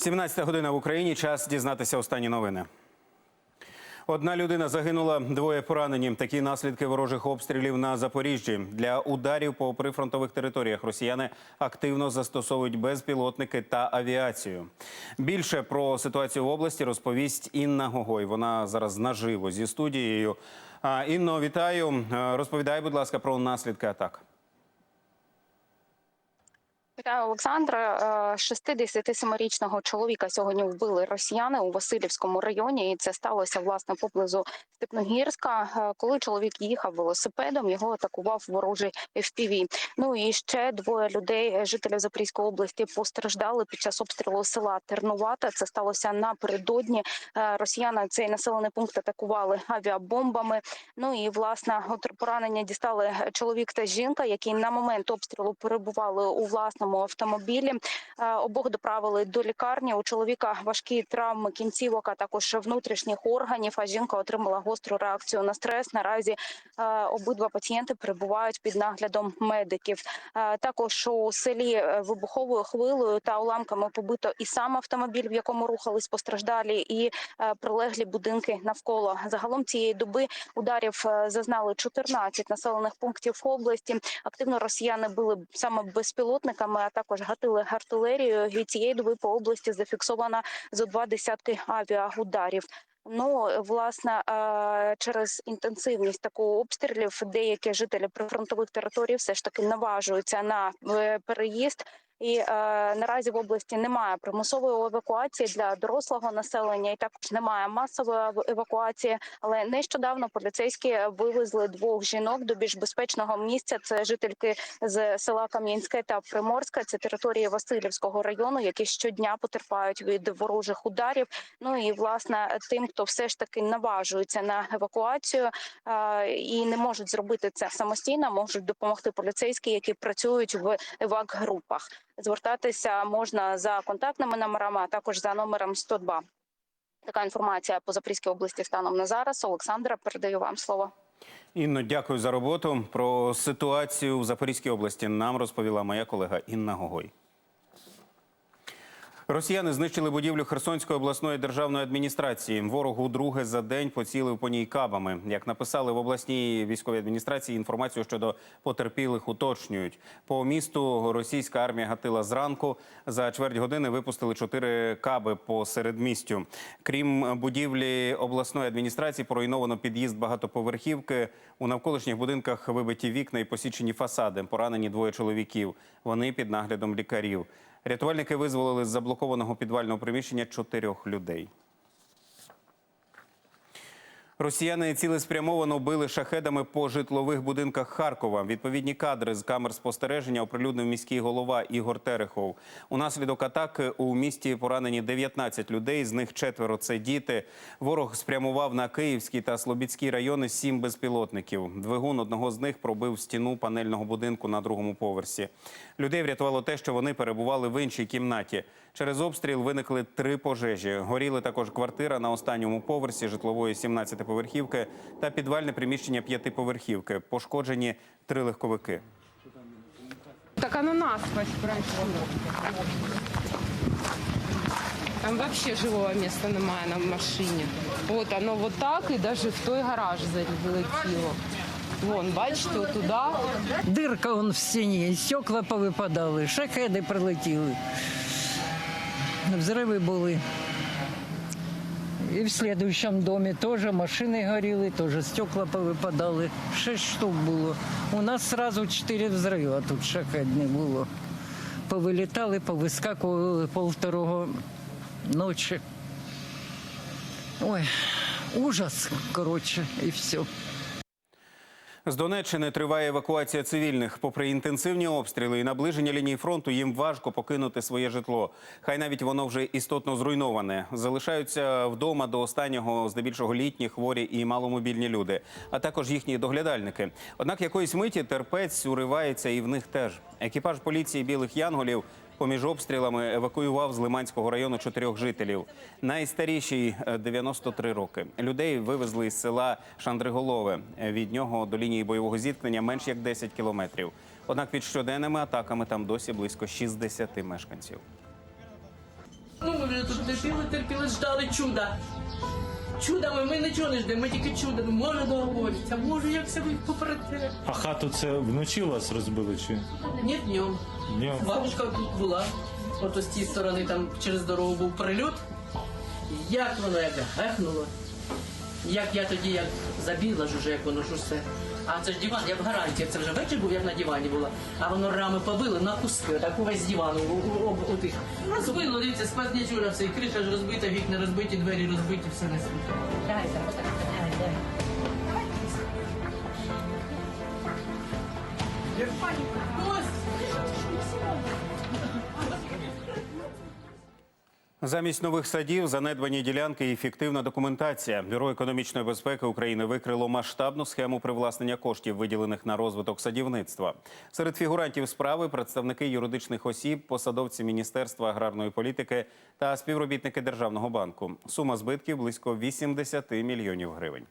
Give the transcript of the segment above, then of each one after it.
17 година в Україні. Час дізнатися останні новини. Одна людина загинула, двоє поранені. Такі наслідки ворожих обстрілів на Запоріжжі. Для ударів по прифронтових територіях росіяни активно застосовують безпілотники та авіацію. Більше про ситуацію в області розповість Інна Гогой. Вона зараз наживо зі студією. Інно, вітаю. Е, Розповідай, будь ласка, про наслідки атак. Вітаю, Олександра. Е, 67-річного чоловіка сьогодні вбили росіяни у Васильівському районі, і це сталося власне поблизу Степногірська. Е, Коли чоловік їхав велосипедом, його атакував ворожий FPV. Ну і ще двоє людей, е, жителів Запорізької області, постраждали під час обстрілу села Тернувата. Це сталося напередодні. Е, Росіяни цей населений пункт атакували авіабомбами. Ну і власне от поранення дістали чоловік та жінка, які на момент обстрілу перебували у власному автомобілі. Е, Обох доправили до лікарні. У чоловіка важкі травми кінцівок, а також внутрішніх органів. А жінка отримала гостру реакцію на стрес. Наразі е, обидва пацієнти перебувають під наглядом медиків. Е, Також у селі вибуховою хвилею та уламками побито і сам автомобіль, в якому рухались постраждалі, і прилеглі будинки навколо. Загалом цієї доби ударів зазнали 14 населених пунктів області. Активно росіяни били саме безпілотниками, а також гатили артилерією. І цієї доби по області зафіксовано за два десятки авіаударів. Ну, власне, через інтенсивність такого обстрілів деякі жителі прифронтових територій все ж таки наважуються на е, переїзд. І е, наразі в області немає примусової евакуації для дорослого населення, і також немає масової ев- евакуації. Але нещодавно поліцейські вивезли двох жінок до більш безпечного місця. Це жительки з села Кам'янське та Приморська. Це території Васильівського району, які щодня потерпають від ворожих ударів. Ну і власне тим, хто все ж таки наважується на евакуацію е, і не можуть зробити це самостійно, можуть допомогти поліцейські, які працюють в евак-групах. Звертатися можна за контактними номерами, а також за номером 102. Така інформація по Запорізькій області станом на зараз. Олександра, передаю вам слово. Інно, дякую за роботу. Про ситуацію в Запорізькій області нам розповіла моя колега Інна Гогой. Росіяни знищили будівлю Херсонської обласної державної адміністрації. Ворог удруге за день поцілив по ній кабами. Як написали в обласній військовій адміністрації, інформацію щодо потерпілих уточнюють. По місту російська армія гатила зранку. За чверть години випустили чотири каби по середмістю. Крім будівлі обласної адміністрації, поруйновано під'їзд багатоповерхівки. У навколишніх будинках вибиті вікна і посічені фасади. Поранені двоє чоловіків. Вони під наглядом лікарів. Рятувальники визволили з заблокованого підвального приміщення чотирьох людей. Росіяни цілеспрямовано били шахедами по житлових будинках Харкова. Відповідні кадри з камер спостереження оприлюднив міський голова Ігор Терехов. Унаслідок атаки у місті поранені 19 людей, з них четверо це діти. Ворог спрямував на Київський та Слобідський райони сім безпілотників. Двигун одного з них пробив стіну панельного будинку на другому поверсі. Людей врятувало те, що вони перебували в іншій кімнаті. Через обстріл виникли три пожежі. Горіли також квартира на останньому поверсі житлової 17-поверхівки та підвальне приміщення п'ятиповерхівки. Пошкоджені три легковики. Так оно насквозь пройшло. Там вообще живого места немає на машині. От оно вот так і даже в той гараж залетіло. Вон, бачите, туди. Дирка он в стіні, стекла повипадали, шахеди прилетіли. Взриви були. І в следующем домі теж машини горіли, теж стекла повипадали. Шість штук було. У нас одразу чотири взриви, а тут шахед не було. Повилітали, повискакували полторого ночі. Ой, ужас, коротше, і все. З Донеччини триває евакуація цивільних. Попри інтенсивні обстріли і наближення лінії фронту, їм важко покинути своє житло. Хай навіть воно вже істотно зруйноване. Залишаються вдома до останнього, здебільшого літні, хворі і маломобільні люди, а також їхні доглядальники. Однак якоїсь миті терпець уривається і в них теж. Екіпаж поліції білих янголів поміж обстрілами евакуював з Лиманського району чотирьох жителів. Найстаріший е, 93 роки. Людей вивезли із села Шандриголове. Від нього до лінії бойового зіткнення менш як 10 кілометрів. Однак під щоденними атаками там досі близько 60 мешканців. Ну, ми тут терпіли, терпіли, ждали чуда. Чудами ми нічого не ждемо, ми тільки чудами. Може Може договориться, може як себе поперети. А хату це вночі вас розбили чи Ні, днем. Днем. Бабушка тут була. Ото з тієї сторони там через дорогу був прильот. Як воно як гехнуло. Як я тоді як забігла ж уже, як воно ж усе. А це ж диван, я в гарантії, це вже вечір був, як на дивані була. А воно рами побило на куски, отак увесь диван у, у, у, у тих. Розбило, дивіться, сквознячура все, і криша ж розбита, вікна розбиті, двері розбиті, все на світі. Дайте, отак, дай, дай. Ось. Замість нових садів, занедбані ділянки і фіктивна документація. Бюро економічної безпеки України викрило масштабну схему привласнення коштів, виділених на розвиток садівництва. Серед фігурантів справи представники юридичних осіб, посадовці Міністерства аграрної політики та співробітники Державного банку. Сума збитків близько 80 мільйонів гривень.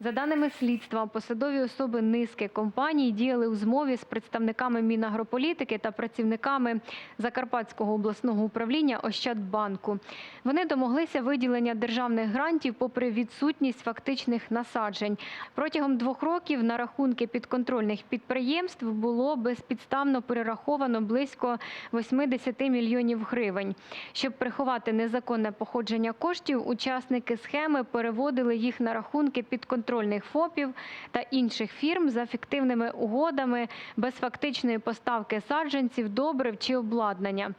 За даними слідства, посадові особи низки компаній діяли у змові з представниками Мінагрополітики та працівниками Закарпатського обласного управління Ощадбанку. Вони домоглися виділення державних грантів попри відсутність фактичних насаджень. Протягом двох років на рахунки підконтрольних підприємств було безпідставно перераховано близько 80 мільйонів гривень. Щоб приховати незаконне походження коштів, учасники схеми переводили їх на рахунки підконтрольних ФОПів та інших фірм за фіктивними угодами без фактичної поставки саджанців, добрив чи обладнання.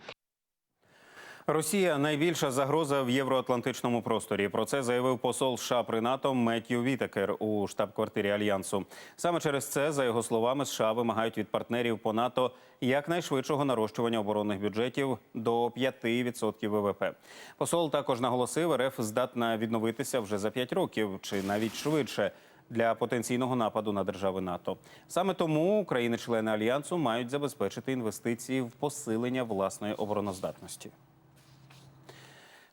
Росія найбільша загроза в євроатлантичному просторі. Про це заявив посол США при НАТО Меттью Вітекер у штаб-квартирі альянсу. Саме через це, за його словами, США вимагають від партнерів по НАТО якнайшвидшого нарощування оборонних бюджетів до 5% ВВП. Посол також наголосив, РФ здатна відновитися вже за 5 років чи навіть швидше. Для потенційного нападу на держави НАТО саме тому країни-члени альянсу мають забезпечити інвестиції в посилення власної обороноздатності.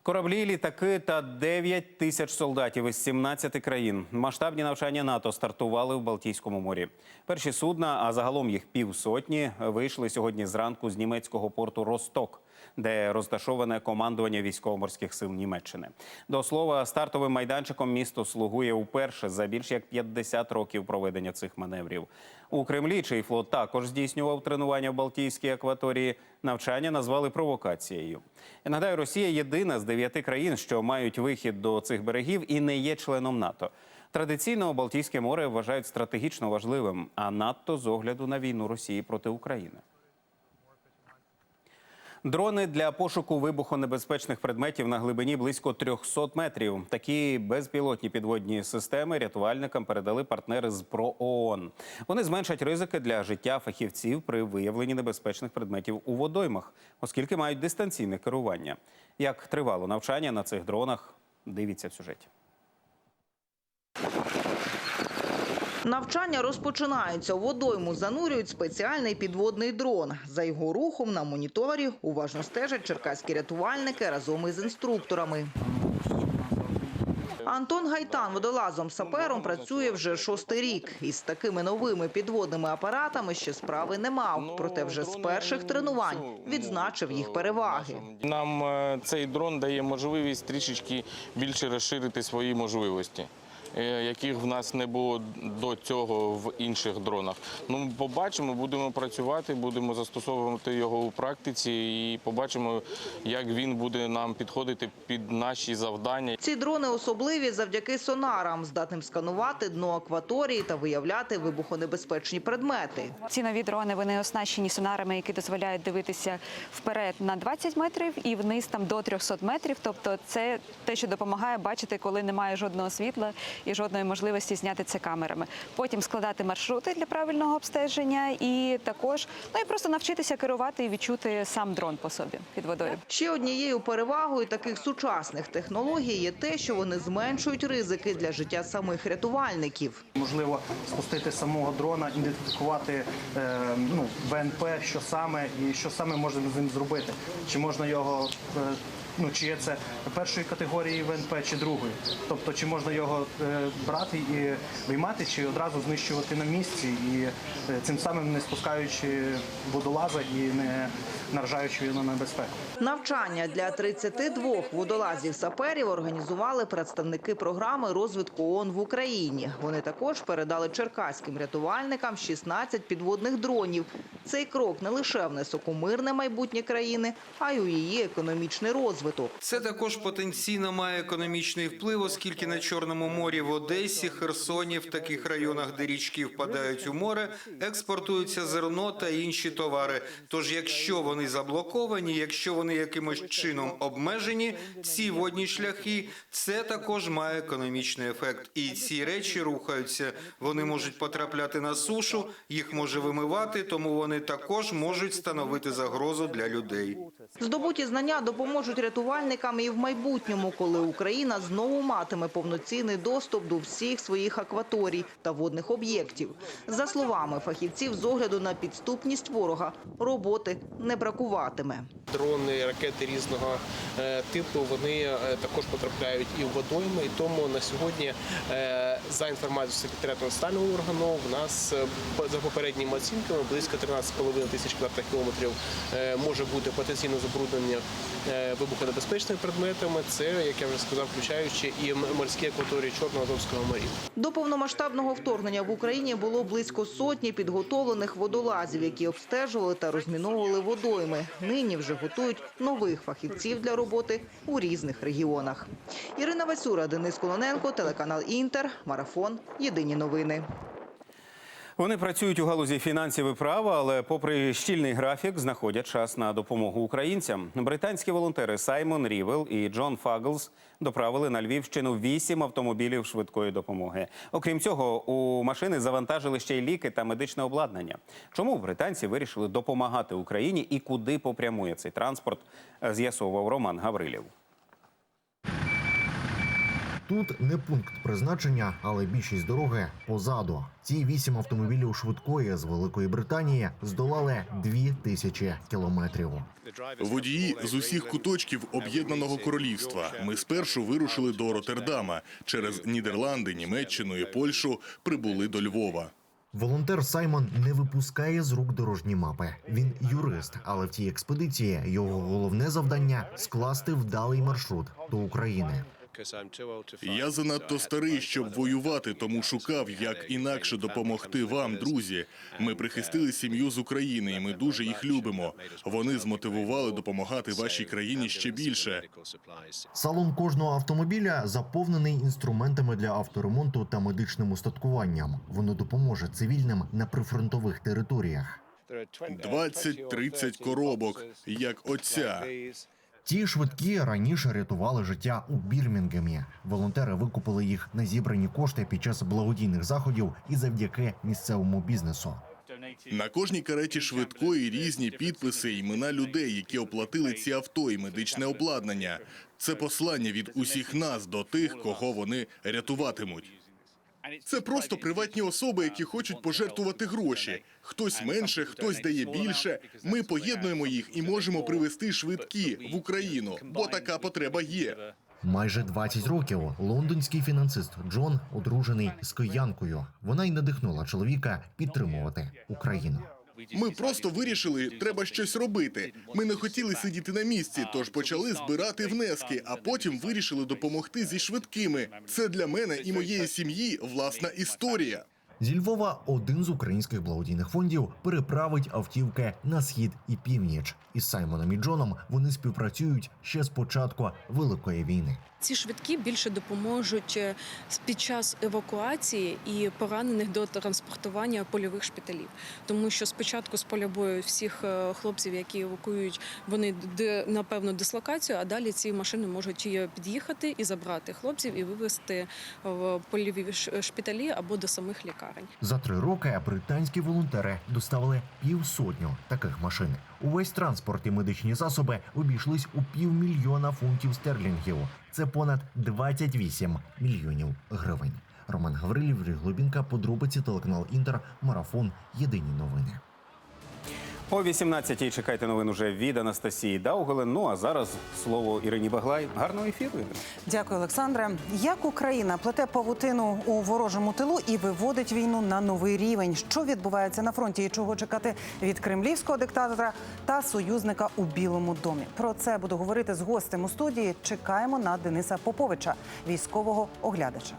Кораблі, літаки та 9 тисяч солдатів із 17 країн. Масштабні навчання НАТО стартували в Балтійському морі. Перші судна, а загалом їх півсотні, вийшли сьогодні зранку з німецького порту Росток, де розташоване командування військово-морських сил Німеччини. До слова, стартовим майданчиком місто слугує уперше за більш як 50 років проведення цих маневрів. У Кремлі, чий флот також здійснював тренування в Балтійській акваторії, навчання назвали провокацією. Я нагадаю, Росія єдина з дев'яти країн, що мають вихід до цих берегів і не є членом НАТО. Традиційно Балтійське море вважають стратегічно важливим, а надто з огляду на війну Росії проти України. Дрони для пошуку вибухонебезпечних предметів на глибині близько 300 метрів. Такі безпілотні підводні системи рятувальникам передали партнери з ПРООН. Вони зменшать ризики для життя фахівців при виявленні небезпечних предметів у водоймах, оскільки мають дистанційне керування. Як тривало навчання на цих дронах, дивіться в сюжеті. Навчання розпочинаються. Водойму занурюють спеціальний підводний дрон. За його рухом на моніторі уважно стежать черкаські рятувальники разом із інструкторами. Антон Гайтан водолазом сапером працює вже шостий рік. Із такими новими підводними апаратами ще справи не мав. Проте вже з перших тренувань відзначив їх переваги. Нам е, цей дрон дає можливість трішечки більше розширити свої можливості. Е, Яких в нас не було до цього в інших дронах. Ну, ми побачимо, будемо працювати, будемо застосовувати його у практиці і побачимо, як він буде нам підходити під наші завдання. Ці дрони особливі завдяки сонарам, здатним сканувати дно акваторії та виявляти вибухонебезпечні предмети. Ці нові дрони вони оснащені сонарами, які дозволяють дивитися вперед на 20 метрів і вниз там до 300 метрів. Тобто, це те, що допомагає бачити, коли немає жодного світла і жодної можливості зняти це камерами. Потім складати маршрути для правильного обстеження, і також ну і просто навчитися керувати і відчути сам дрон по собі під водою. Ще однією перевагою таких сучасних технологій є те, що вони зменшують ризики для життя самих рятувальників. Можливо, спустити самого дрона, ідентифікувати е, ну, ВНП, що саме і що саме можна з ним зробити. Чи можна його е, ну чи є це першої категорії ВНП чи другої. Тобто, чи можна його е, брати і виймати, чи одразу знищувати на місці, і е, цим самим не спускаючи водолаза і не наражаючи його на небезпеку. Навчання для 32 водолазів-саперів організували представники програми розвитку ООН в Україні. Вони також передали черкаським рятувальникам 16 підводних дронів. Цей крок не лише внесок у мирне майбутнє країни, а й у її економічний розвиток. Це також потенційно має економічний вплив, оскільки на Чорному морі в Одесі, Херсоні, в таких районах, де річки впадають у море, експортується зерно та інші товари. Тож, якщо вони заблоковані, якщо вони якимось чином обмежені, ці водні шляхи, це також має економічний ефект. І ці речі рухаються. Вони можуть потрапляти на сушу, їх може вимивати, тому вони також можуть становити загрозу для людей. Здобуті знання допоможуть рятувальникам і в майбутньому, коли Україна знову матиме повноцінний доступ до всіх своїх акваторій та водних об'єктів. За словами фахівців, з огляду на підступність ворога, роботи не бракуватиме. Дрони, ракети різного е, типу вони е, також потрапляють і в водойми. І тому на сьогодні, е, за інформацією секретаріату національного органу, в нас е, за попередніми оцінками близько 13,5 тисяч квадратних кілометрів е, може бути потенційно забруднення е, вибухонебезпечними предметами. Це, як я вже сказав, включаючи і морські акваторії Чорного Азовського морів. До повномасштабного вторгнення в Україні було близько сотні підготовлених водолазів, які обстежували та розміновували водойми. Нині вже готують нових фахівців для роботи у різних регіонах. Ірина Васюра, Денис Колоненко, телеканал Інтер, Марафон. Єдині новини. Вони працюють у галузі фінансів і права, але попри щільний графік, знаходять час на допомогу українцям. Британські волонтери Саймон Рівел і Джон Фаглс доправили на Львівщину вісім автомобілів швидкої допомоги. Окрім цього, у машини завантажили ще й ліки та медичне обладнання. Чому британці вирішили допомагати Україні і куди попрямує цей транспорт? З'ясовував Роман Гаврилів. Тут не пункт призначення, але більшість дороги позаду. Ці вісім автомобілів швидкої з Великої Британії здолали дві тисячі кілометрів. Водії з усіх куточків об'єднаного королівства. Ми спершу вирушили до Роттердама. Через Нідерланди, Німеччину і Польщу прибули до Львова. Волонтер Саймон не випускає з рук дорожні мапи. Він юрист, але в цій експедиції його головне завдання скласти вдалий маршрут до України. Я занадто старий, щоб воювати, тому шукав, як інакше допомогти вам, друзі. Ми прихистили сім'ю з України, і ми дуже їх любимо. Вони змотивували допомагати вашій країні ще більше. Салон кожного автомобіля заповнений інструментами для авторемонту та медичним устаткуванням. Воно допоможе цивільним на прифронтових територіях. 20-30 коробок, як оця. Ті швидкі раніше рятували життя у Бірмінгемі. Волонтери викупили їх на зібрані кошти під час благодійних заходів і завдяки місцевому бізнесу. На кожній кареті швидкої різні підписи, імена людей, які оплатили ці авто і медичне обладнання. Це послання від усіх нас до тих, кого вони рятуватимуть. Це просто приватні особи, які хочуть пожертвувати гроші. Хтось менше, хтось дає більше. Ми поєднуємо їх і можемо привезти швидкі в Україну, бо така потреба є. Майже 20 років лондонський фінансист Джон одружений з киянкою. Вона й надихнула чоловіка підтримувати Україну. Ми просто вирішили, треба щось робити. Ми не хотіли сидіти на місці, тож почали збирати внески, а потім вирішили допомогти зі швидкими. Це для мене і моєї сім'ї власна історія. Зі Львова один з українських благодійних фондів переправить автівки на схід і північ. Із Саймоном і Джоном вони співпрацюють ще з початку Великої війни. Ці швидкі більше допоможуть е, під час евакуації і поранених до транспортування польових шпиталів, тому що спочатку з поля бою всіх е, хлопців, які евакуюють, вони на певну дислокацію, а далі ці машини можуть під'їхати і забрати хлопців і вивезти в польові шпиталі або до самих лікарень. За три роки британські волонтери доставили півсотню таких машин. Увесь транспорт і медичні засоби обійшлись у півмільйона фунтів стерлінгів. Це понад 28 мільйонів гривень. Роман Гаврилів, Глобінка, подробиці телеканал Інтер, марафон. Єдині новини. О 18-й чекайте новин уже від Анастасії Даугелен. Ну а зараз слово Ірині Баглай. Гарного ефіру. Дякую, Олександре. Як Україна плете павутину у ворожому тилу і виводить війну на новий рівень? Що відбувається на фронті і чого чекати від кремлівського диктатора та союзника у Білому домі? Про це буду говорити з гостем у студії. Чекаємо на Дениса Поповича, військового оглядача.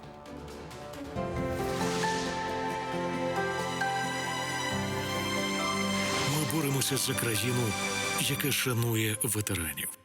Ми боремося за країну, яка шанує ветеранів.